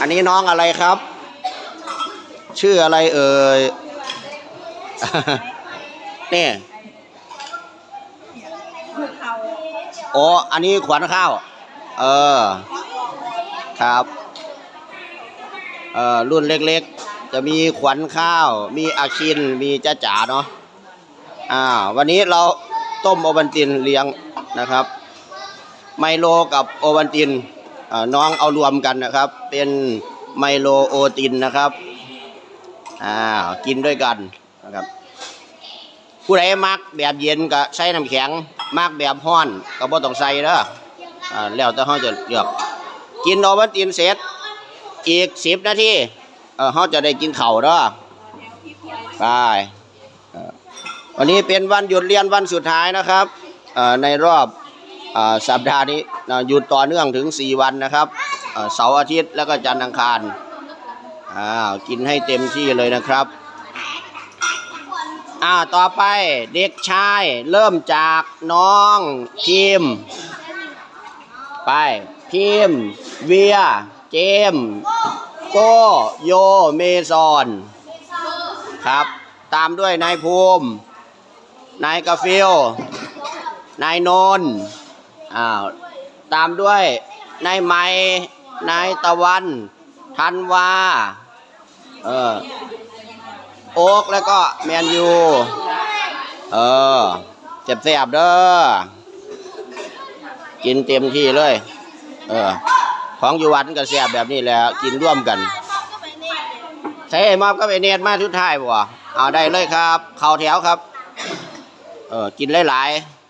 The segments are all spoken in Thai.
อันนี้น้องอะไรครับ ชื่ออะไรเอ่ยเนี่ยโอ้อันนี้ขวัญข้าว เออ ครับ เอ่อรุ่นเล็กๆ จะมีขวัญข้าว มีอาคิน มีจ้าจ๋าเนาะ อ่า วันนี้เราต้มโอบันตินเลี้ยงนะครับ ไมโลกับโอวัลตินอ่า น้องเอารวมกันนะครับ เป็นไมโลโอตินนะครับอ่ากินด้วยกันนะครับ ผู้ใดมักแบบเย็นก็ใส่น้ำแข็งมักแบบร้อนก็บ่ต้องใส่เด้ออ่าแล้วแต่เฮาจะเลือกกินโอวัลตินเสร็จอีกสิบนาทีเออเฮาจะได้กินเข้าเด้อไปวันนี้เป็นวันหยุดเรียนวันสุดท้ายนะครับในรอบ สัปดาห์นี้หยุดต่อเนื่องถึง 4 วันนะครับเสาร์อาทิตย์แล้วก็จันทร์อังคารอ้าวกินให้เต็มที่เลยนะครับอ่าต่อไปเด็กชายเริ่มจากน้องพิมไปพิมเวีย เจมโกโยเมซอนครับ ตามด้วยนายภูมิ นายกาฟิลนายนนท์ อ้าวตามด้วยนายไม้นายตะวันธันวาเออโอ๊กแล้วก็แมนยู เออ เจ็บแสบเด้อ กินเต็มที่เลย เออ ของอยู่วัดก็แสบแบบนี้แหละกินร่วมกันใช้ไอ้มอบก็ไปเนตรมาทุดท้ายบ่เอาได้เลยครับ เข่าแถวครับ เออ กินหลายๆ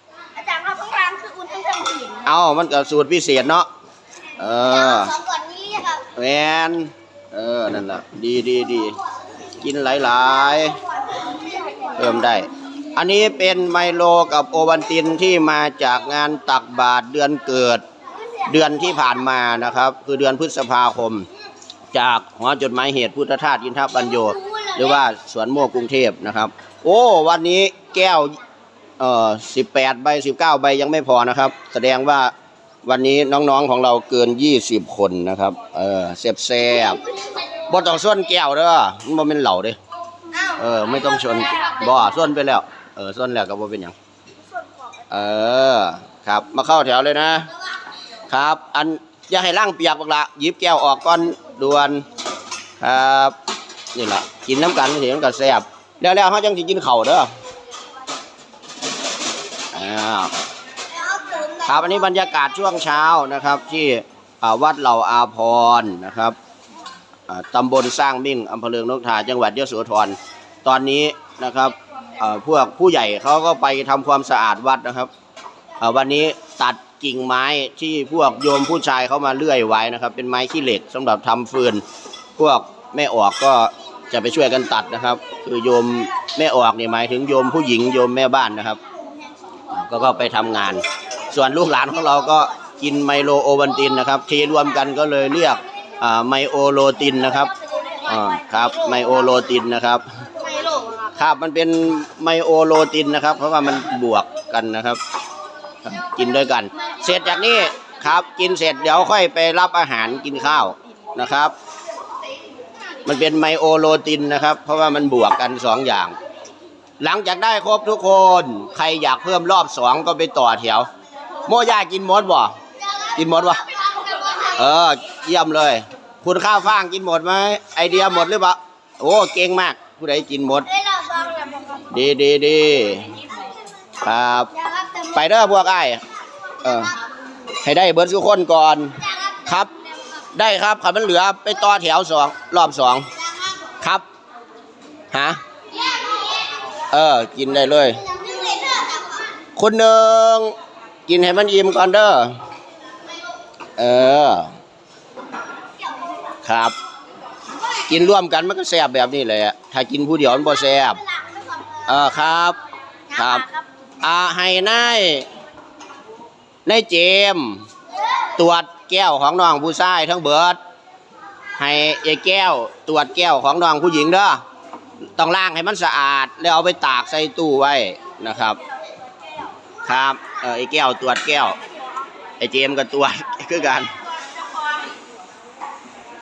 เอามันก็สูตรพิเศษเนาะเออสองก่อนนี้เรียกครับแมนเออนั่นแหละดีดีดีกินหลายๆเพิ่มได้ อันนี้เป็นไมโลกับโอวันตินที่มาจากงานตักบาตรเดือนเกิด เดือนที่ผ่านมานะครับ คือเดือนพฤษภาคม จากหอจดหมายเหตุพุทธทาสอินทปัญโยหรือว่าสวนโมกกรุงเทพนะครับ โอ้ วันนี้แก้ว เอ่อสิบแปดใบสิบเก้าใบยังไม่พอนะครับ แสดงว่าวันนี้น้องๆของเราเกินยี่สิบคนนะครับ เออเสียบแซบๆบ่ต้องส่วนแก้วเด้อมันบ่เป็นเหล่าเด้อ้าวเออ ไม่ต้องชนบ่ส่วนไปแล้ว เออส่วนแล้วก็บ่เป็นหยังส่วนของเออ ครับ มาเข้าแถวเลยนะ ครับ อันอย่าให้ร่างเปียกบักละหยิบแก้วออกก่อนด่วน ครับ นี่แหละกินน้ำกันเสียงกันแซ่บแล้วแล้วเขาจังสิกินเข่าวเด้ออ้าวแล้วตื่น ครับอันนี้บรรยากาศช่วงเช้านะครับ ที่วัดเหล่าอาพรนะครับตำบลสร้างมิ่งอำเภอเลืองนกทาจังหวัดยโสธรตอนนี้นะครับพวกผู้ใหญ่เขาก็ไปทำความสะอาดวัดนะครับวันนี้ตัดกิ่งไม้ที่พวกโยมผู้ชายเขามาเลื่อยไว้นะครับ เป็นไม้ขี้เหล็กสำหรับทำฟืน พวกแม่ออกก็จะไปช่วยกันตัดนะครับ คือโยมแม่ออกเนี่ยหมายถึงโยมผู้หญิงโยมแม่บ้านนะครับ ก็ก็ไปทำงาน ส่วนลูกหลานของเราก็กินไมโลโอวันตินนะครับเทรวมกันก็เลยเรียกอ่าไมโอโลตินนะครับอ่าครับไมโอโลตินนะครับครับมันเป็นไมโอโลตินนะครับ เพราะว่ามันบวกกันนะครับครับ กินด้วยกัน เสร็จจากนี้ครับกินเสร็จเดี๋ยวค่อยไปรับอาหารกินข้าวนะครับ มันเป็นไมโอโลตินนะครับ เพราะว่ามันบวกกันสองอย่าง หลังจากได้ครบทุกคน ใครอยากเพิ่มรอบสองก็ไปต่อแถว โมย่ากินหมดบ่ กินหมดบ่ เออ เยี่ยมเลย คุณข้าวฟ่างกินหมดไหมไอเดียหมดหรือเปล่า โอ้ เก่งมาก ผู้ใดกินหมด ดีดีดีครับ ไปเด้อพวกไอ้เออ ให้ได้เบิร์ดทุกคนก่อน ครับ ได้ครับขับมันเหลือไปต่อแถวสองรอบสอง ครับ ฮะ เออ กินได้เลย คนหนึ่งกินให้มันอิ่มก่อนเด้อ เออ ครับ กินร่วมกันมันก็แซ่บแบบนี้แหละถ้ากินผู้เดียวมันบ่แซ่บเออครับ ครับ อ่าให้นายนายเจม ตรวจแก้วของน้องผู้ชายทั้งเบิด ให้ยายแก้ว ตรวจแก้วของน้องผู้หญิงเด้อ ต้องล้างให้มันสะอาด แล้วเอาไปตากใส่ตู้ไว้นะครับ ครับเออไอ้แก้วตรวจแก้ว ไอ้เจมก็ตรวจคือกัน